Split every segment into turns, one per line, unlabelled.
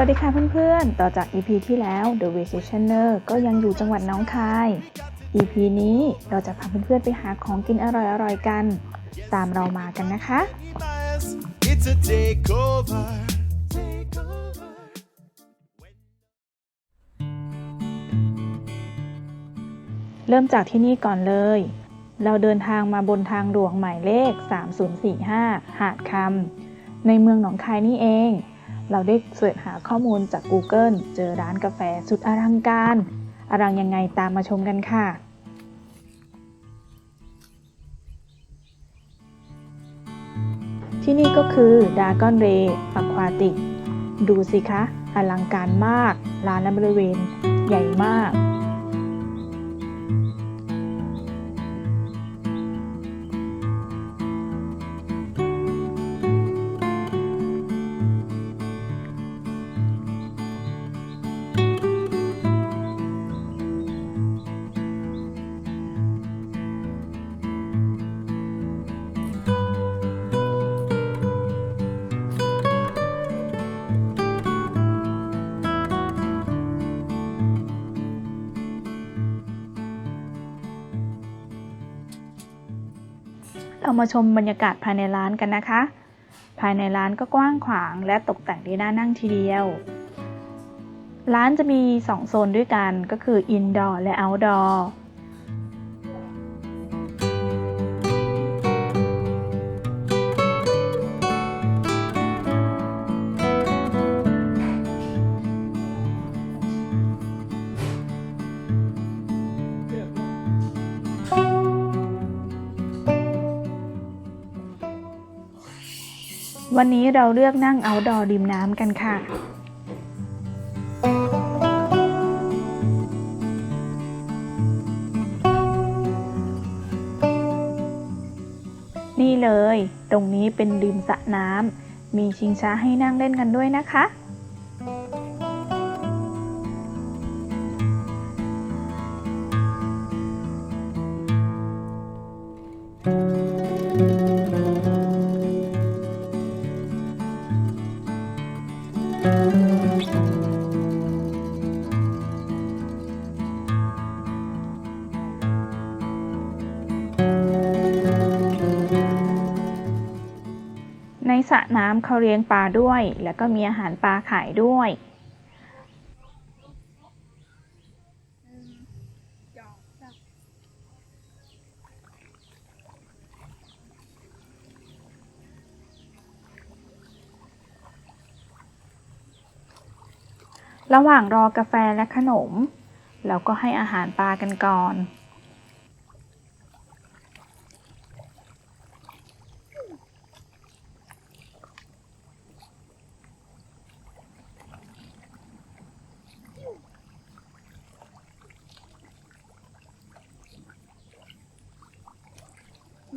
วัสดีค่ะเพื่อนๆ ต่อจาก EP ที่แล้ว The Vacationer ก็ยังอยู่จังหวัดน้องคาย EP นี้เราจะพาเพื่อนๆไปหาของกินอร่อยๆกัน ตามเรามากันนะคะ
It's a takeover. Takeover.
เริ่มจากที่นี่ก่อนเลย เราเดินทางมาบนทางหลวงหมายเลข 3045 หาดคำในเมืองหนองคายนี่เอง เราได้เสิร์ชหาข้อมูลจาก Google เจอร้านกาแฟสุดอลังการอลังยังไงตามมาชมกันค่ะที่นี่ก็คือดากอนเรย์อควาติก ดูสิคะ อลังการมาก ร้านและบริเวณ ใหญ่มาก เรามาชมบรรยากาศภายในร้านกันนะคะ ภายในร้านก็กว้างขวางและตกแต่งได้น่านั่งทีเดียว ร้านจะมี 2 โซนด้วยกันก็คือ Indoor และ Outdoor วันนี้เราเลือกนั่งเอาดอริมน้ำกันค่ะ นี่เลย ตรงนี้เป็นริมสระน้ำมีชิงช้าให้นั่งเล่นกันด้วยนะคะ สระน้ำเขาเลี้ยงปลาด้วย แล้วก็มีอาหารปลาขายด้วย ระหว่างรอกาแฟและขนม เราก็ให้อาหารปลากันก่อน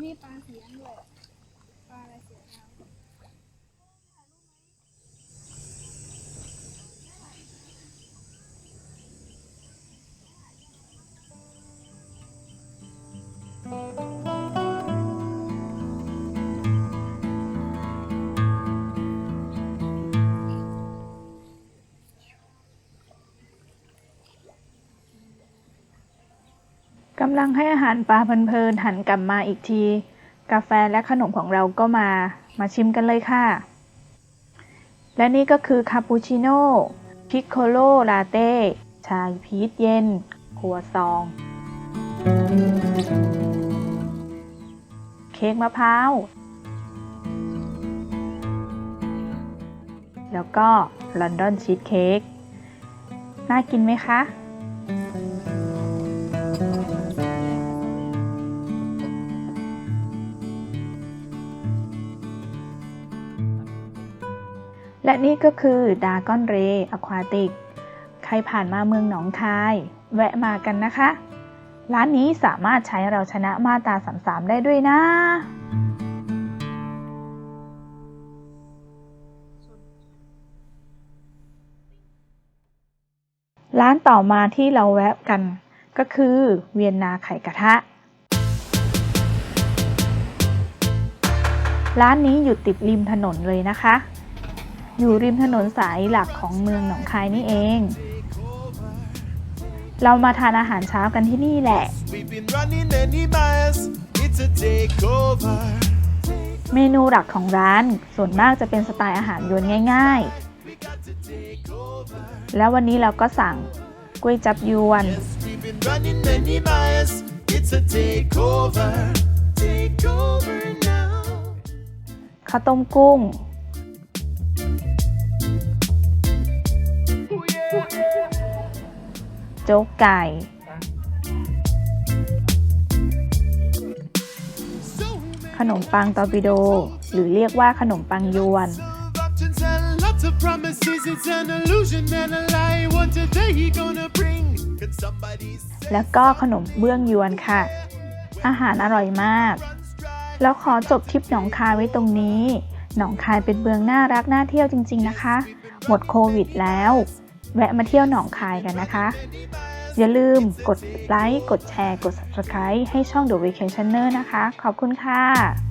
มีปลาเสียงด้วยำ
ลังให้อาหารปลาเพลินๆหันกลับมาอีกที กาแฟและขนมของเราก็มา มาชิมกันเลยค่ะ และนี่ก็คือคาปูชิโน่พิคโคโลลาเต้ชาพีชเย็นครัวซอง เค้กมะพร้าว แล้วก็ลอนดอนชีสเค้กน่ากินไหมคะ และนี่ก็คือดากอนเรย์อควาติก ใครผ่านมาเมืองหนองคาย แวะมากันนะคะ ร้านนี้สามารถใช้เราชนะมาตรา33ได้ด้วยนะ ร้านต่อมาที่เราแวะกัน ก็คือเวียนนาไข่กระทะ ร้านนี้อยู่ติดริมถนนเลยนะคะ อยู่ริมถนนสายหลักของเมืองหนองคายนี่เอง เรามาทานอาหารเช้ากันที่นี่แหละ เมนูหลักของร้าน ส่วนมากจะเป็นสไตล์อาหารยวนง่าย ๆ แล้ววันนี้เราก็สั่งก๋วยจับยวน ข้าวต้มกุ้ง โจ๊กไก่ ขนมปังตอร์ปิโด หรือเรียกว่าขนมปังยวน แล้วก็ขนมเบื้องยวนค่ะ อาหารอร่อยมาก แล้วขอจบทริปหนองคายไว้ตรงนี้ หนองคายเป็นเมืองน่ารักน่าเที่ยวจริง ๆ นะคะ หมดโควิดแล้ว แวะมาเที่ยวหนองคายกันนะคะ อย่าลืมกดไลค์ กดแชร์ กด subscribe ให้ช่อง The Vacationer นะคะ ขอบคุณค่ะ